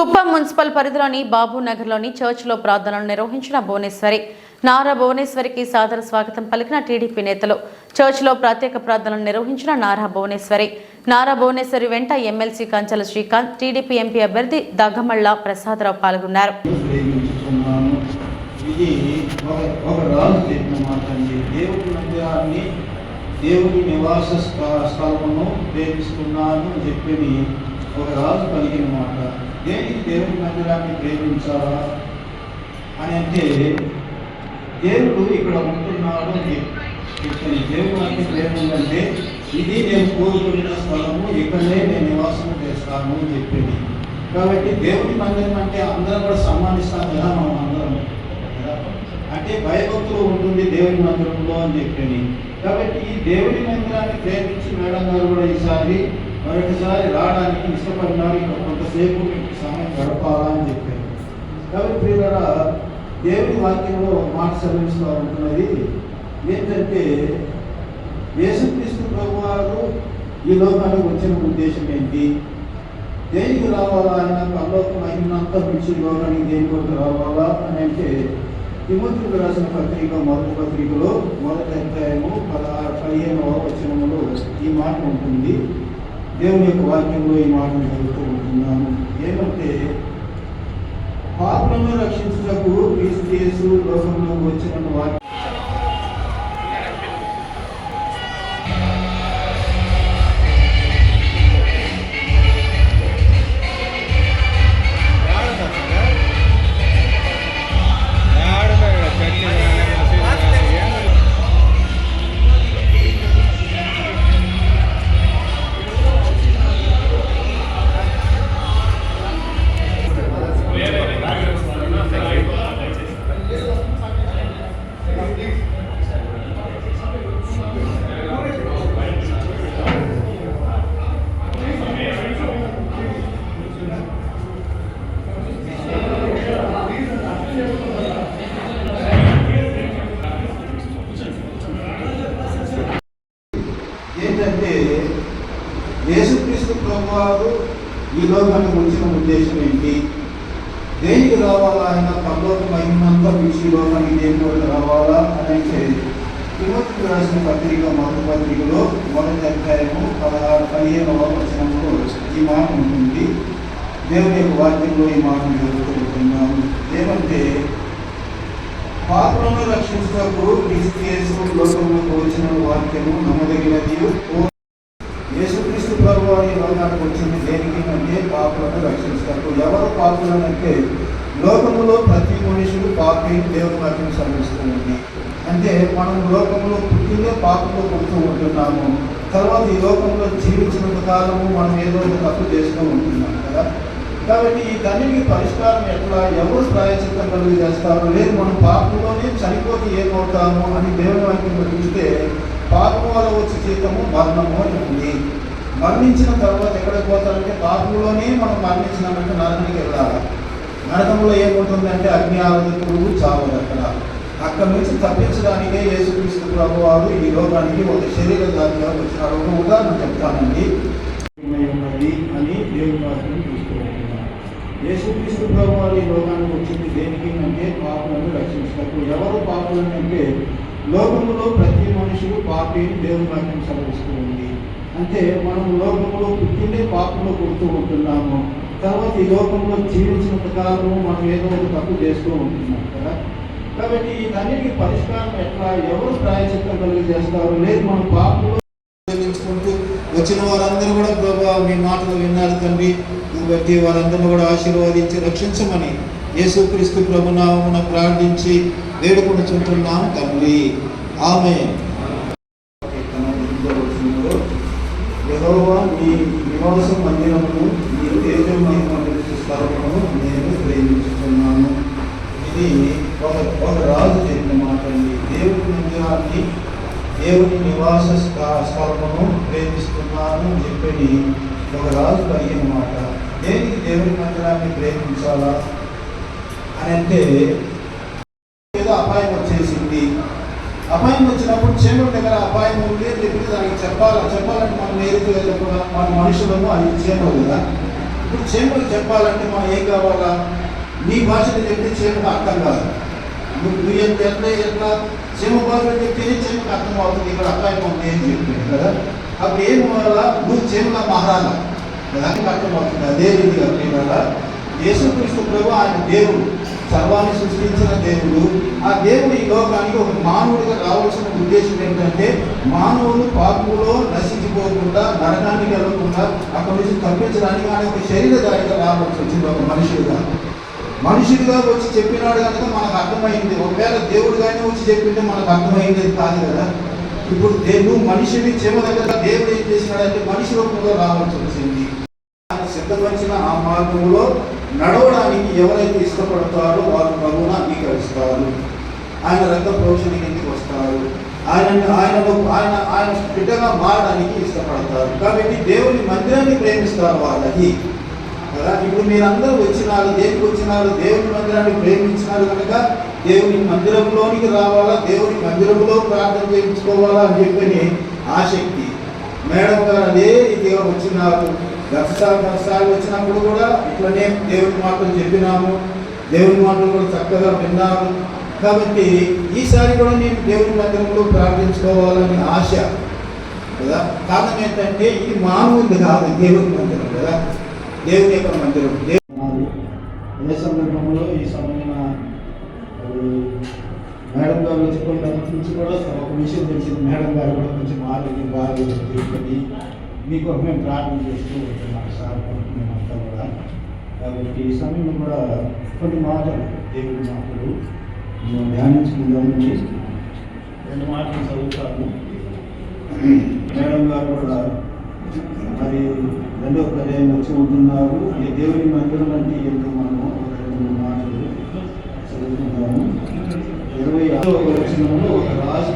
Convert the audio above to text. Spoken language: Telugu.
కుప్పం మున్సిపల్ పరిధిలోని బాబు నగర్లోని చర్చిలో ప్రార్థనలు నిర్వహించిన భువనేశ్వరి. నారా భువనేశ్వరికి సాదర స్వాగతం పలికిన టీడీపీ నేతలు. చర్చిలో ప్రత్యేక ప్రార్థనలు నిర్వహించిన నారా భువనేశ్వరి. నారా భువనేశ్వరి వెంట ఎమ్మెల్సీ కంచల శ్రీకాంత్ టీడీపీ ఎంపీ అభ్యర్థి దగ్గమళ్ళ ప్రసాదరావు పాల్గొన్నారు. దేవుడి నివాస స్థలమును ప్రేమిస్తున్నాను అని చెప్పి ఒక రాజు పలికిన మాట దేనికి దేవుడి మందిరాన్ని ప్రేమించాలా అని అంటే దేవుడు ఇక్కడ ఉంటున్నాడు అని. చెప్పి దేవుడు ప్రేమ ఉందంటే ఇది నేను కోరుకున్న స్థలము ఇక్కడనే నేను నివాసం చేస్తాను అని చెప్పింది. కాబట్టి దేవుడి మందిరం అంటే అందరం కూడా సమ్మానిస్తాం కదా మనం అందరం. అంటే భయభక్తులు ఉంటుంది దేవుడి మందిరంలో అని చెప్పింది. కాబట్టి ఈ దేవుడి మందిరాన్ని ప్రేమించి మేడం గారు కూడా ఈసారి మరొకసారి రావడానికి ఇష్టపడినారు ఇంకా కొంతసేపు మీకు సమయం గడపాలా అని చెప్పారు. కాబట్టి ప్రియులరా దేవుని వాక్యంలో మాట సెలవిస్తూ ఉంటున్నది ఏంటంటే యేసుక్రీస్తు ప్రభువారు ఈ లోకానికి వచ్చిన ఉద్దేశం ఏంటి? దేనికి రావాలా? ఆయన పరలోకం అయినంత పిలిచి లోకానికి దేని కొరకు రావాలా? అని అంటే తిమోతికి రాసిన పత్రిక మొదటి పత్రికలో మొదటి అధ్యాయము పదహారు పదిహేనవ వచనములో ఈ మాట ఉంటుంది. దేవుని యొక్క వాక్యంలో ఈ మాటను చదువుతూ ఉంటున్నాను. ఏమంటే పాపలను రక్షించుటకు క్రీస్తు యేసు లోకంలోకి వచ్చిన వాక్యం యేసుక్రీస్తు ప్రభువారు ఈ లోకానికి వచ్చిన ఉద్దేశం ఏంటి? దేనికి రావాలా ఆయన? పర్లోక మహిమంతా పిలిచి లోకానికి దేని కొరకు రావాలా అని అంటే తిమోతికి రాసిన పత్రిక మొదటి పత్రికలో మొదటి అధ్యాయము పదహారు పదిహేనవ వచనంలో ఈ మాట ఉంటుంది. దేవుని యొక్క వాక్యంలో ఈ మాట జరుగుతున్నాము ఏమంటే పాపలను రక్షించుటకు క్రీస్తు యేసు లోకంలోకి వచ్చిన వాక్యము నమ్మదగినది. వారి వచ్చింది. దేనికి? అంటే పాపులను రక్షిస్తారు ఎవరు పాపులను అంటే లోకములో ప్రతి మనుషుడు పాపి దేవుని వాక్యం సమర్పిస్తూ అంటే మనం లోకంలో పుట్టిందే పాపంలో పుడుతూ ఉంటున్నాము. తర్వాత ఈ లోకంలో జీవించినంత కాలము మనం ఏదో ఒక తప్పు చేస్తూ ఉంటున్నాం కదా. కాబట్టి ఈ దానికి పరిష్కారం ఎట్లా? ఎవరు ప్రాయచిత్తం కలిగి చేస్తారు లేదు. మనం పాపంలోనే చనిపోతే ఏమవుతాము అని దేవుని వాక్యం చూస్తే పాపం వల్ల వచ్చే జీతము మరణము అని ఉంది. మరణించిన తర్వాత ఎక్కడికి పోతారంటే పాపంలోనే మనం మరణించినామంటే నరకానికి వెళ్ళాలి నరకంలో ఏముంటుందంటే అగ్ని పురుగు చావదు అక్కడ. అక్కడ నుంచి తప్పించడానికే యేసుక్రీస్తు ప్రభు వారు ఈ లోకానికి ఒక శరీర దానిగా వచ్చినాడు. ఒక ఉదాహరణ చెప్తానండి. ఉన్నది అని దేవుని యేసుక్రీస్తు ప్రభు వారు ఈ లోకానికి వచ్చింది దేనికి అంటే పాపులను రక్షించటకు. ఎవరు పాపులను అంటే లోకములో ప్రతి మనుషుడు పాపి దేవుని వాక్యం సెలవిస్తూ అంటే మనం లోకంలో పుట్టిండే పాపంలో పుడుతూ ఉంటున్నాము. తర్వాత ఈ లోకంలో జీవించినంత కాలము మనం ఏదో ఒక తప్పు చేస్తూ ఉంటున్నాం కదా. కాబట్టి దానికి పరిష్కారం ఎట్లా? ఎవరు ప్రాయచిత్తం కలిగి చేస్తారు? లేదు మనం పాపంలో వచ్చిన వారందరూ కూడా ప్రభా మీ మాటలు విన్నారు తండ్రి. బట్టి వారందరిని కూడా ఆశీర్వదించి రక్షించమని యేసుక్రీస్తు ప్రభునామమున ప్రార్థించి వేడుకొనుచుంటున్నాం తండ్రి. ఆమె యెహోవా మీ నివాస మందిరమును మీ తేజమై స్థలమును నేను ప్రేమిస్తున్నాను ఇది ఒక ఒక రాజు చెప్పిన మాట అండి. దేవుడి మందిరాన్ని దేవుని నివాస స్థ- స్థలమును ప్రేమిస్తున్నాను అని చెప్పని ఒక రాజు అడిగిన మాట. దేనికి దేవుని మందిరాన్ని ప్రేమించాలా? అని అంటే ఏదో అపాయం వచ్చేసింది అపాయం వచ్చినప్పుడు చీమల దగ్గర అపాయం ఉంది అని చెప్పి దానికి చెప్పాలి చెప్పాలంటే మనం నేరుగా వెళ్ళకుండా మన మనుషులను అది చీమలు కదా. ఇప్పుడు చీమకు చెప్పాలంటే మనం ఏం కావాలా? నీ భాషలో చెప్తే చీమకు అర్థం కాదు. నువ్వు నువ్వు ఎట్లా ఎట్లా ఎట్లా చీమ భాషలో చెప్తేనే చీమకు అర్థం అవుతుంది ఇక్కడ అపాయం ఉంది అని చెప్పి కదా. అప్పుడు ఏం వల్ల నువ్వు చీమగా మారాలా దానికి అర్థం అవుతుంది. అదే రీతిగా ప్రేమల యేసుక్రీస్తు ప్రభు ఆయన దేవుడు. సర్వాన్ని సృష్టించిన దేవుడు. ఆ దేవుడు ఈ లోకానికి ఒక మానవుడిగా రావాల్సిన ఉద్దేశం ఏంటంటే మానవులు పాపములో నశించిపోకుండా నరకానికి వెళ్ళకుండా అక్కడి నుంచి తప్పించడానికి ఆయన ఒక శరీరధారిగా రావాల్సి వచ్చింది ఒక మనుషుడిగా. మనుషుడిగా వచ్చి చెప్పినాడు కనుక మనకు అర్థమైంది. ఒకవేళ దేవుడుగానే వచ్చి చెప్పింటే మనకు అర్థమైంది కాదు కదా. ఇప్పుడు దే- నువ్వు మనిషిని చెమ దగ్గర దేవుడు ఏం చేసినాడంటే మనిషి రూపంలో రావాల్సి వచ్చింది. సిద్ధపరిచిన ఆ మార్గంలో నడవడానికి ఎవరైతే ఇష్టపడతారో ఆయన రక్త ప్రోక్షణ కిందకి వస్తారు. ఆయన ఆయనలో ఆయన ఆయన బిడ్డగా మారడానికి ఇష్టపడతారు. కాబట్టి దేవుని మందిరాన్ని ప్రేమిస్తారు వాళ్ళకి. కదా? ఇప్పుడు మీరందరూ వచ్చినారు దేనికి వచ్చినారు? దేవుని మందిరాన్ని ప్రేమించినారు కనుక దేవుని మందిరంలోనికి రావాలా? దేవుని మందిరంలో ప్రార్థన చేయించుకోవాలా అని చెప్పని ఆసక్తి. మేడం గారు అదే రీతిగా వచ్చినారు. గతసారి గతసారి వచ్చినప్పుడు కూడా ఇట్లనే దేవుని మాటలు చెప్పినాము. దేవుని మాటలు కూడా చక్కగా విన్నాము కాబట్టి ఈసారి కూడా నేను దేవుని మందిరంలో ప్రార్థించుకోవాలని ఆశ. కదా? కారణం ఏంటంటే ఇది మానవుది కాదు దేవుని మందిరం కదా? దేవుని యొక్క మందిరం. దేవుడు అదే సందర్భంలో ఈ సమయమైన మేడం గారు వచ్చిపోయినప్పటి నుంచి కూడా ఒక విషయం తెలిసింది. మేడం గారు కూడా కొంచెం ఆరోగ్యం బాగా తిరుపతి మీకు మేము ప్రార్థన చేస్తూ ఉంటున్నాం సార్ మేమంతా కూడా. కాబట్టి ఈ సమయంలో కూడా కొన్ని మాటలు దేవుడి మాటలు మేము ధ్యానించుకుందామని రెండు మాటలు చదువుతాను మేడం గారు కూడా మరి రెండో పర్యాయం వచ్చి ఉంటున్నారు. ఈ దేవుని మందిరం అంటే ఏంటో మనము ఒక రెండు మాటలు చదువుకుందాము. ఇరవై ఆరో వచనంలో ఒక రాజు